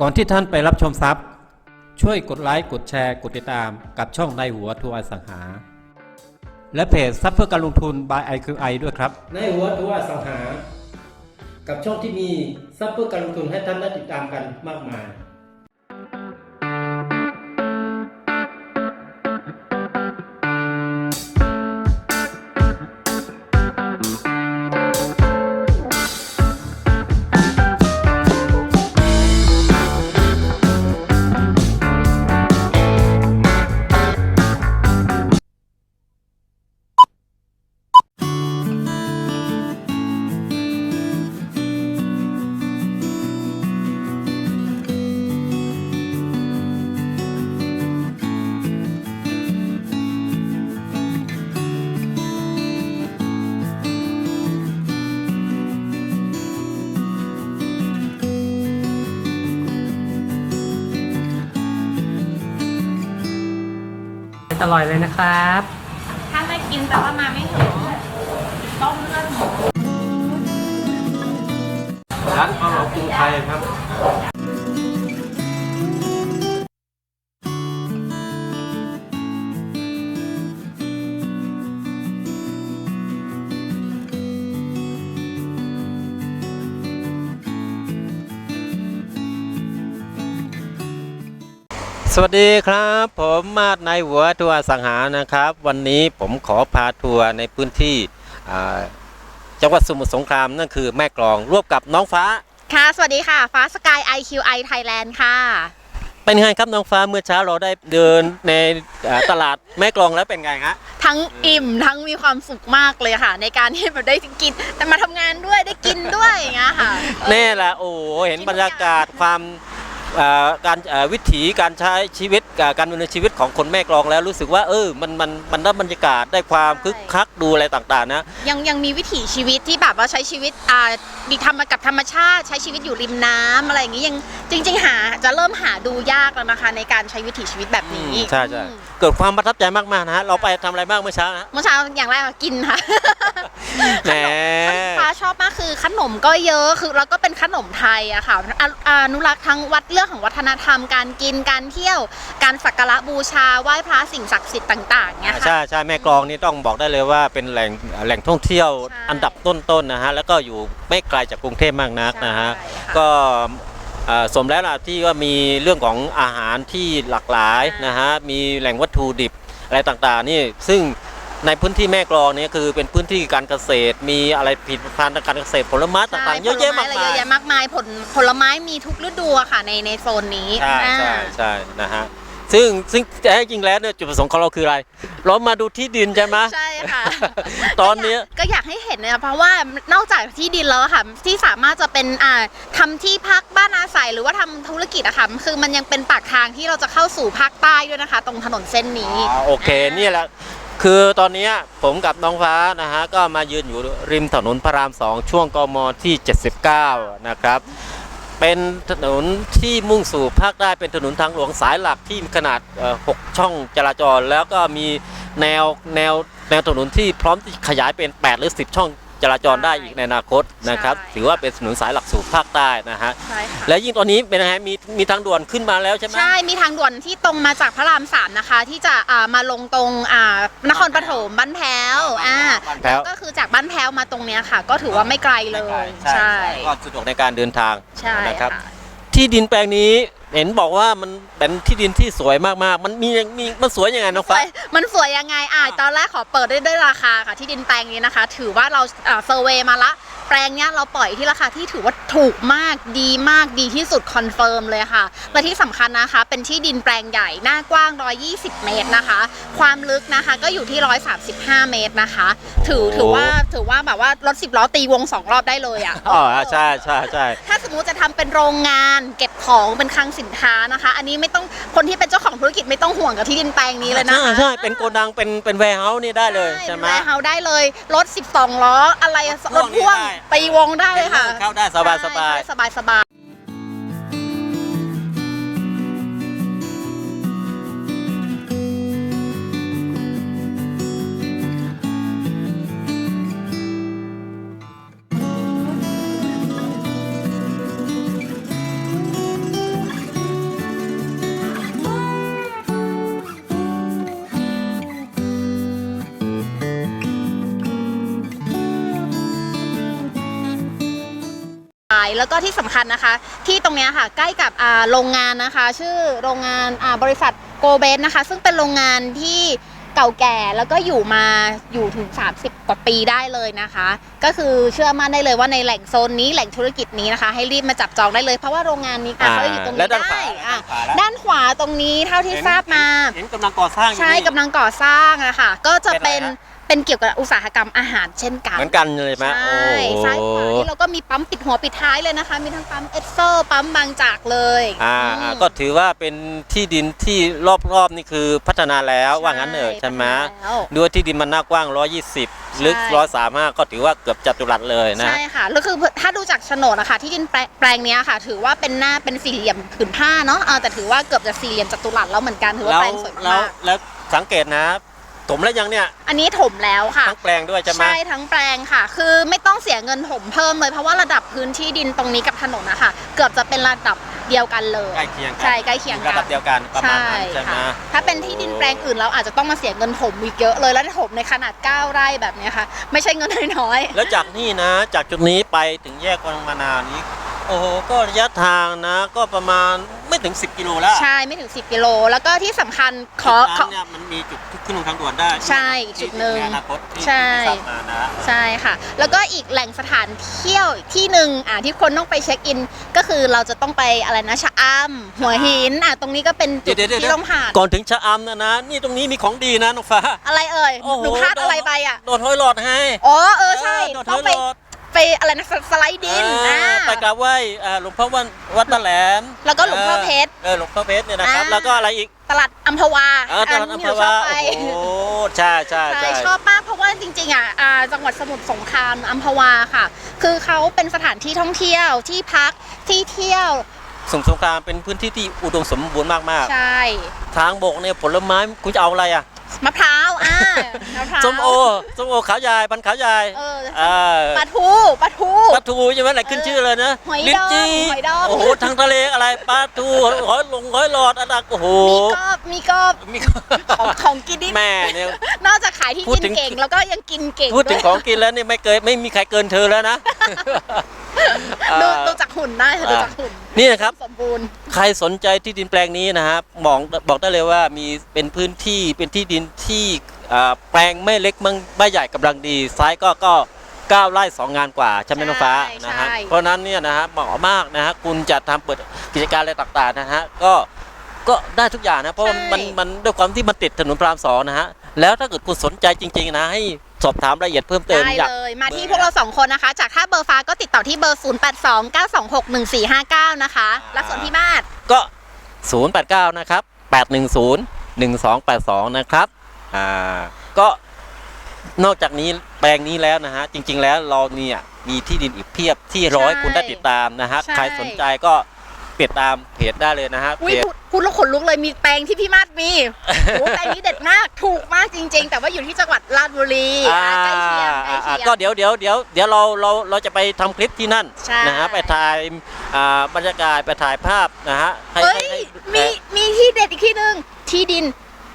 ก่อนที่ท่านไปรับชมทรัพย์ ช่วยกดไลค์กดแชร์กดติดตามกับช่องในหัวทัวร์สังหา และเพจทรัพย์เพื่อการลงทุน by IQI ด้วยครับ ในหัวทัวร์สังหา กับช่องที่มีทรัพย์เพื่อการลงทุนให้ท่านได้ติดตามกันมากมาย อร่อยเลยนะครับ ถ้าไม่กินแต่ว่ามาไม่ถึงต้มเลือดหมูร้านข้าวหลามกรุงไทยครับ สวัสดีครับ ผมมาดในายหัวทัวร์อสังหานะครับ วันนี้ผมขอพาทัวร์ในพื้นที่อ่าจังหวัดสมุทรสงครามนั่นคือแม่กลองร่วมกับน้องฟ้า ค่ะสวัสดีค่ะ ฟ้าสกาย IQI Thailand ค่ะเป็นไงครับน้องฟ้าเมื่อเช้าเราได้เดินในอ่าตลาดแม่กลองแล้วเป็นไงฮะทั้งอิ่มทั้งมีความสุขมากเลยค่ะ ในการที่แบบได้กินแต่มาทำงานด้วยได้กินด้วยอย่างเงี้ยค่ะแน่ละโอ้โหเห็นบรรยากาศความเอ่อ การเอ่อวิถีการใช้ชีวิตอ่าการดำเนินชีวิตของคนแม่กลองแล้วรู้สึกว่าเออมันมันมันได้บรรยากาศได้ความคึกคักดูอะไรต่างๆนะยังยังมีวิถีชีวิตที่แบบว่าใช้ชีวิตอ่ามีธรรมกับธรรมชาติใช้ชีวิตอยู่ริมน้ำอะไรอย่างงี้ยังจริง ๆ หาจะเริ่มหาดูยากแล้วนะคะ ในการใช้วิถีชีวิตแบบนี้ใช่ใช่อืมเกิดความประทับใจมากๆนะฮะเราไปทำอะไรบ้างเมื่อเช้านะเมื่อเช้าอย่างแรกกินค่ะ แหม ฟ้าชอบมากคือขนมก็เยอะคือแล้วก็เป็นขนมไทยอะค่ะอะอนุรักษ์ทั้งวัดเรื่องของวัฒนธรรมการกินการเที่ยว การสักการะบูชาไหว้พระสิ่งศักดิ์สิทธิ์ต่างๆเนี่ยค่ะ ใช่ใช่แม่กลองนี่ต้องบอกได้เลยว่าเป็นแหล่งแหล่งท่องเที่ยวใช่อันดับต้นๆนะฮะแล้วก็อยู่ไม่ไกลจากกรุงเทพมากนักนะฮะใช่ค่ะ ก็เอ่อสมแล้วล่ะที่ว่ามีเรื่องของอาหารที่หลากหลายใช่นะฮะมีแหล่งวัตถุดิบอะไรต่างๆนี่ซึ่ง ในพื้นที่แม่กลองเนี่ยคือเป็นพื้นที่การเกษตร มีอะไรผลิตภัณฑ์ทางการเกษตรผลไม้ต่างๆเยอะแยะมากผลมาเยอะยแยะมากมายผลผลไม้มีทุกฤดูอะค่ะในในโซนนี้ใช่อ่าใช่ใช่นะฮะซึ่งซึ่งแท้จริงแล้วเนี่ยจุดประสงค์ของเราคืออะไร เรามาดูที่ดินใช่ไหมใช่ค่ะ ตอนเนี้ยก็อยากให้เห็นเนี่ยเพราะว่านอกจากที่ดินแล้วอะค่ะที่สามารถจะเป็นอ่าทำที่พักบ้านอาศัยหรือว่าทำธุรกิจอะค่ะคือมันยังเป็นปากทางที่เราจะเข้าสู่ภาคใต้ด้วยนะคะ ตรงถนนเส้นนี้อ่าโอเคนี่แหละ คือตอนนี้ผมกับน้องฟ้านะฮะก็มายืนอยู่ริมถนนพระรามสองช่วงกมที่ 79 นะครับ เป็นถนนที่มุ่งสู่ภาคใต้เป็นถนนทางหลวงสายหลักที่มีขนาด 6 ช่องจราจร แล้วก็มีแนวแนวแนวถนนที่พร้อมที่ขยายเป็น 8 หรือ 10 ช่อง จราจรได้อีกในอนาคตนะครับ ใช่ ถือว่าเป็นถนนสายหลักสู่ภาคใต้นะฮะใช่ค่ะและยิ่งตอนนี้เป็นยังไงมีมีทางด่วนขึ้นมาแล้วใช่ไหม ใช่มีทางด่วนที่ตรงมาจากพระรามสามนะคะ ที่จะอ่ามาลงตรงอ่านครปฐมบ้านแพ้วอ่าบ้านแพ้ว ก็คือจากบ้านแพ้วมาตรงเนี้ยค่ะ ก็ถือว่าไม่ไกลเลย ใช่ใช่ก็สะดวกในการเดินทางใช่นะครับ ค่ะ ที่ดินแปลงนี้เห็นบอกว่ามัน เป็นที่ดินที่สวยมากๆ มันมีมีมันสวยยังไงน้องสฟ้า วยมันสวยยังไงอ่าตอนแรกขอเปิดด้วยด้วยราคาค่ะที่ดินแปลงนี้นะคะ ถือว่าเราเซอร์เวยมาละ แปลงเนี้ยเราปล่อยที่ราคาที่ถือว่าถูกมากดีมากดีที่สุดคอนเฟิร์มเลยค่ะและที่สำคัญนะคะ เป็นที่ดินแปลงใหญ่หน้ากว้าง 120 เมตรนะคะ ความลึกนะคะก็อยู่ที่ 135 เมตรนะคะ ถือถือว่าถือว่าแบบว่ารถสิบล้อตีวงสองรอบได้เลยอะ อ๋อใช่ใช่ใช่ ถ้าสมมุติจะทำเป็นโรงงานเก็บของเป็นคลังสินค้านะคะ อันนี้ไม่ต้องคนที่เป็นเจ้าของธุรกิจไม่ต้องห่วงกับที่ดินแปลงนี้เลยนะใช่คะใช่เป็นโกดังเป็นเป็นแวร์เฮาส์นี่ได้เลยใช่ไหมแวร์เฮาได้เลยรถ 12 ล้ออะไรรถพ่วงได้ตีวงได้เลยค่ะเข้าได้สบายสบายสบายสบาย แล้วก็ที่สำคัญนะคะ ที่ตรงเนี้ยค่ะใกล้กับอ่าโรงงานนะคะ ชื่อโรงงานอ่าบริษัทโกเบนนะคะ ซึ่งเป็นโรงงานที่เก่าแก่แล้วก็อยู่มาอยู่ถึง 30 กว่าปีได้เลยนะคะ ก็คือเชื่อมั่นได้เลยว่าในแหล่งโซนนี้แหล่งธุรกิจนี้นะคะ ให้รีบมาจับจองได้เลยเพราะว่าโรงงานนี้ค่ะอ่าเขาอยู่ตรงและนี้ด้านขวาได้และอะด้านขวาล่ะด้านขวาตรงนี้เท่าที่ทราบมาเห็นกำลังก่อสร้างอยู่ใช่นี่กำลังก่อสร้างอะค่ะก็จะเป็เป็นนอะไรฮะ เป็นเกี่ยวกับอุตสาหกรรมอาหารเช่นกัน เหมือนกันเลยไหมใช่โอ้โหซ้ายขวานี่เราก็มีปั๊มปิดหัวปิดท้ายเลยนะคะ มีทั้งปั๊มเอสโซปั๊มบางจากเลยอ่าอืมอ่าก็ถือว่าเป็นที่ดินที่รอบๆนี่คือพัฒนาแล้วว่างั้นเถอะใช่ไหมแล้ว ด้วยที่ดินมันหน้ากว้าง 120 ลึก ใช่ 135 ก็ถือว่าเกือบจัตุรัสเลยนะ ใช่ค่ะแล้วคือถ้าดูจากโฉนดนะคะที่ดินแปลแปลงเนี้ยค่ะ ถือว่าเป็นหน้าเป็นสี่เหลี่ยมผืนผ้าเนาะเออแต่ถือว่าเกือบจะสี่เหลี่ยมจัตุรัสแล้วเหมือนกันถือว่าแล้วแปลงสวยแล้วมากแล้วสังเกตนะ ถมแล้วยังเนี่ยอันนี้ถมแล้วค่ะ ทั้งแปลงด้วยใช่ไหมใช่ทั้งแปลงค่ะ คือไม่ต้องเสียเงินถมเพิ่มเลยเพราะว่าระดับพื้นที่ดินตรงนี้กับถนนนะคะเกือบจะเป็นระดับเดียวกันเลยใกล้เคียงกัใช่ใกล้เคียงระกัดับเดียวกันประมาณใช่นั้นใช่ไหมค่ะถ้าเป็นที่ดินแปลงอื่นเราอาจจะต้องมาเสียเงินถมอีกเยอะเลยแล้วถมในขนาด 9 ไร่แบบเนี้ยค่ะ ไม่ใช่เงินน้อยแล้วจากนี่นะ จากจุดนี้ไปถึงแยกวังมานานี้ โอ้โหก็ระยะทางนะก็ประมาณไม่ ถึง 10 กิโลแล้วๆใช่ไม่ถึง 10 กิโล แล้วก็ที่สำคัญขอจุดขอนั้นเนี่ยมันมีจุดขึ้นลงทางด่วนได้ใช่อีกจุดหนึ่งในอนาคตที่ใช่ ที่ทราบมานะใช่ค่ะ แล้วก็อีกแหล่งสถานเที่ยวอีกที่หนึ่งอะที่คนต้องไปเช็คอิน ก็คือเราจะต้องไปอะไรนะชะอำหัวหินอะตรงนี้ก็เป็นจุดเดี๋ยวๆๆที่ต้องผ่านก่อนถึงชะอำนะนะ นี่ตรงนี้มีของดีนะน้องฟ้าอะไรเอ่ยโอ้โหหนูพลาดอะไรไปอะโดนห้อยหลอดให้ อ๋อเออใช่โดนต้ห้อองยไปหลอด ไปอะไรนะสสไลด์ดินเออ่าอไปกราบไหว้อ่าหลวงพ่อวันวัดตะแหลม แล้วก็หลวงพ่อเพชรเออหลวงพ่อเพชรเนี่ยนะครับอ่าแล้วก็อะไรอีกตลาดอัมพวาอ่าตลาดอัมพที่หนูชวาอบไปโอ้โหใช่ใช่ใช่ใช่ชอบมากเพราะว่าจริงๆอะอ่าจังหวัดสมุทรสงครามอัมพวาค่ะ คือเขาเป็นสถานที่ท่องเที่ยวที่พักที่เที่ยวสมุทรสงครามเป็นพื้นที่ที่อุดมสมบูรณ์มากใช่ๆทางบกเนี่ยผลไม้คุณจะเอาอะไรอะ มะพร้าวอ่ามะพร้าวส้มโอส้มโอขาวใหญ่พันธุ์ขาวใหญ่เอออ่าปลาทูปลาทู ปลาทูใช่ไหมไหนขึ้นชื่อเลยนะหอยลิ้นจี่ดองหอยดอง โอ้โหทางทะเลอะไรปลาทูหอยลงหอยหลอดอันดักโอ้โหมีกอบมีกอบมีของของกินนี่แม่เนี่ย นอกจากขายที่พูดกินถึงเก่ง แล้วก็ยังกินเก่งพูดถึงวยของกินแล้วนี่ไม่เกินไม่มีใครเกินเธอแล้วนะ ดูอ่าดูจากหุ่นได้ค่ะดูจากหุ่น นี่นะครับสมบูรณ์ใครสนใจที่ดินแปลงนี้นะครับบอกบอกได้เลยว่ามีเป็นพื้นที่เป็นที่ดินที่อ่าแปลงไม่เล็กมั่งไม่ใหญ่กำลังดีซ้ายก็ก็เก้าไร่สองงานกว่าใช่ไหมน้องฟ้าใช่นะฮะใช่เพราะฉะนั้นเนี่ยนะฮะเหมาะมากนะฮะคุณจะทำเปิดกิจการอะไรต่างๆนะฮะก็ก็ได้ทุกอย่างนะเพราะมันมันมันด้วยความที่มันติดถนนพระรามสองนะฮะแล้วถ้าเกิดคุณสนใจจริง ๆ นะให้ สอบถามรายละเอียดเพิ่มเติมได้อยาก เลย มาที่เบอร์พวกเราสองคนนะคะ จากถ้าเบอร์ฟ้าก็ติดต่อที่เบอร์ 0829261459 นะคะอ่าและส่วนที่บ้านก็ 089 นะครับ 810 1282 นะครับ อ่า ก็นอกจากนี้แปลงนี้แล้วนะฮะ จริง ๆ แล้วเราเนี่ยมีที่ดินอีกเพียบที่ร้อยใช่คุณได้ติดตามนะฮะใช่ใครสนใจก็ ติดตามเพจได้เลยนะฮะอุ้เพยจ พูดพูดแล้วขนลุกเลยมีแปลงที่พี่มาดมีโอ้แปลงนี้เด็ดมากถูกมากจริง ๆ แต่ว่าอยู่ที่จังหวัดราชบุรีอ่าอ่าใกล้เคียงใกล้อ่าเคียง ก็เดี๋ยวเดี๋ยวเดี๋ยวเดี๋ยวเราเราเราจะไปทำคลิปที่นั่นใช่ นะฮะไปถ่ายอ่าบรรยากาศไปถ่ายภาพนะฮะให้เอ้ให้ยให้มีมีที่เด็ดอีกที่หนึ่งที่ดิน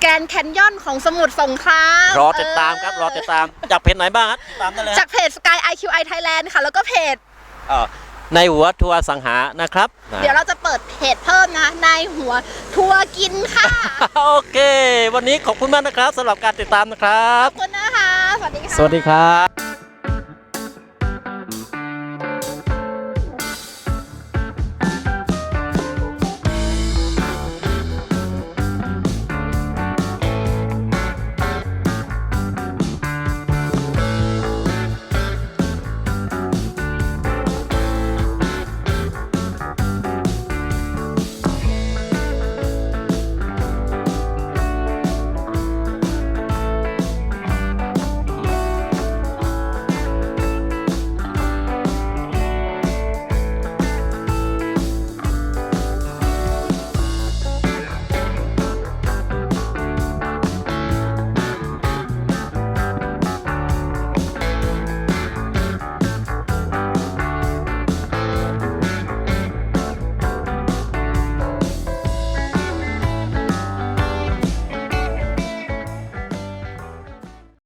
แกรนด์แคนยอนของสมุทรสงครามรอติดตามครับรอติดตามจากเพจไหนบ้างครับติดตามได้เลยฮะจากเพจ Sky IQI Thailand ค่ะ แล้วก็เพจ เอ่อ ในหัวทัวร์สังหานะครับนะเดี๋ยวเราจะเปิดเพจเพิ่มนะ ในหัวทัวร์กินค่ะ โอเค วันนี้ขอบคุณมากนะครับสำหรับการติดตามนะครับ ขอบคุณนะคะ สวัสดีค่ะ สวัสดีครับ